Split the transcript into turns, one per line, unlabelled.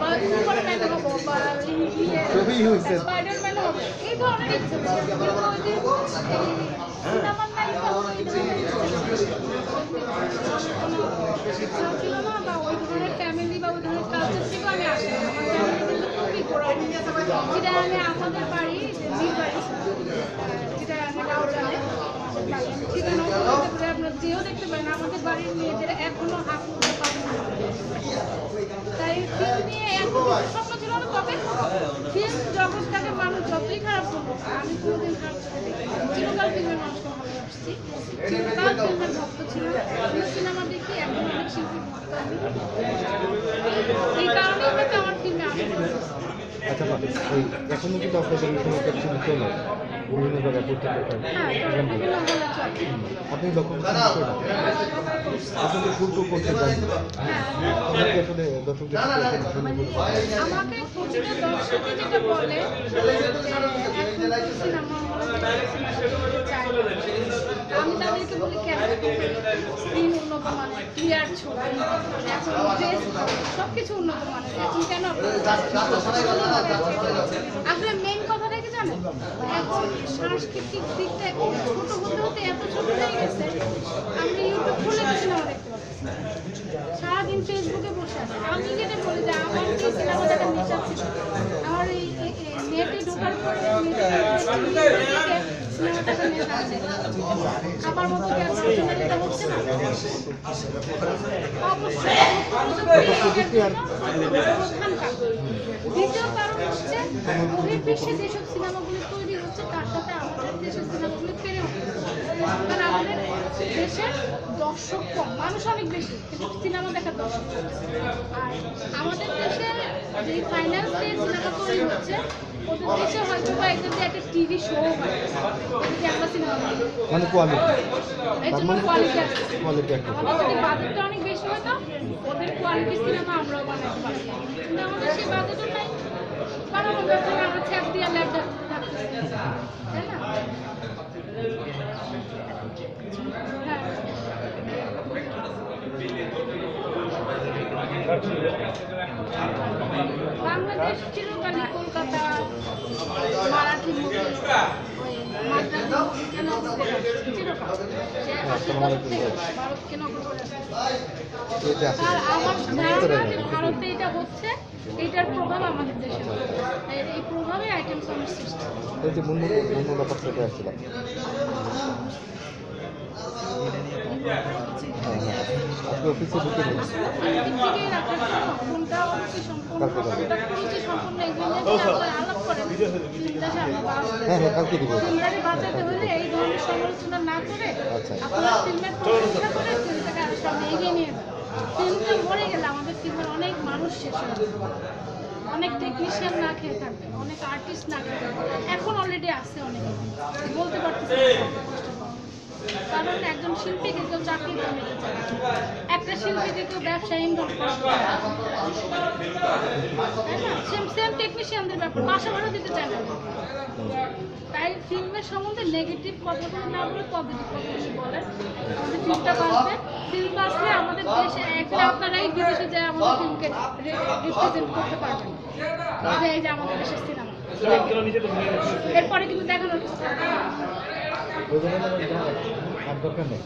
বা সুপারম্যান হব বা ইয়ে স্পাইডারম্যান হব না ফ্যামিলি বা ওই ধরনের আপনার যেও দেখতে পারেন আমাদের বাড়ির মেয়েদের এখনও। তাই ফিল্ম নিয়ে এত কিছু স্বপ্ন ছিল না তবে ফিল্ম জগৎটাকে মানুষ যতই খারাপ করব আমি কোনোদিন খারাপ। চিরকাল ফিল্মের মানুষকে ভালোবাসছি ভক্ত ছিল সিনেমা দেখি এখন অনেক শিল্পী ভক্ত আমি এই কারণে হয়তো আমার ফিল্মে আসা
আচ্ছা আপা, এই এখনও কিন্তু আপনাদের এই সমস্ত চলে বিভিন্ন জায়গায় পত্রিকায়
হ্যাঁ
আপনি লক্ষ্য করছেন আসলে করতে চান আপনাকে আসলে দর্শকদের।
আমাকে যেটা বলে যে এখন তো সিনেমা হলে চায় না। আমি তাদেরকে বলি কেন স্ক্রিন সব কিছু উন্নত মানের এখন কেন আসলে মেইন কথাটা কি জানেন এখন সাংস্কৃতিক দিকটা ছোট হতে হতে এত হয়ে গেছে আমি ইউটিউব খুলে পাচ্ছি না। সারাদিন ফেসবুকে বসে আছে আমি যেটা বলি যে আমার যে সিনেমা দেখার নেশা ছিল আমার এই নেটে ঢোকার পরে হচ্ছে সিনেমাগুলি তৈরি হচ্ছে আমাদের দেশের দেশের দর্শক কম মানুষ অনেক বেশি কিন্তু সিনেমা দেখার দর্শক আর আমাদের দেশে ফাইনাল স্টেজ দিয়ে সিনেমা তৈরি হচ্ছে ওদের দেশে হয়তো বা যে একটা টিভি শো হয় এদিকে আমরা সিনেমা
মানে কোয়ালিটি
এই জন্য কোয়ালিটি আছে
কোয়ালিটি একটা
আমাদের বাজেটটা অনেক বেশি হতো ওদের কোয়ালিটি সিনেমা আমরাও বানাতে পারতাম কিন্তু আমাদের সেই বাজেটও নাই বানানোর ব্যাপারে আমরা ছ্যাপ দিয়ে ল্যাব থাকতেছি তাই না হ্যাঁ। বাংলাদেশ চিরকালই কলকাতা মারাঠি মুভি ওই মাদ্রাজি মুভি কেন চিরকাল সে আশি বছর থেকে ভারতকে নকল করে আসছে।
এটা আছে
আর আমার ভারতে এটা হচ্ছে, এটার প্রভাব আমাদের দেশে এই- প্রভাবে আইটেম সৃষ্টি
এই যে মুন্নু মুন্নু ব্যাপার আসছিলাম আপনি অফিসে ঢুকে হ্যাঁ হ্যাঁ কালকে দিব
অনেক মানুষ শেষ অনেক টেকনিশিয়ান না খেয়ে থাকবে অনেক আর্টিস্ট না খেয়ে থাকবে এখন অলরেডি আছে অনেকে বলতে পারতেছি। কারণ একজন শিল্পীকে কেউ চাকরি করে নিতে চায়। একটা শিল্পীকে কেউ ব্যবসায় ইনভলভ করা। চায় সেম সেম টেকনিশিয়ানদের ব্যাপার। বাসা ভাড়া দিতে চায় না। তাই ফিল্মের সম্বন্ধে নেগেটিভ কথাগুলো না বলে পজিটিভ কথাগুলো বলেন আমাদের ফিল্মটা বাঁচবে। ফিল্ম বাঁচলে আমাদের দেশে একদিন আপনারাই বিদেশে যায় আমাদের ফিল্মকে রিপ্রেজেন্ট করতে পারবেন। এই যে আমাদের দেশের সিনেমা এরপরে কিন্তু দেখানোর
দরকার নেই।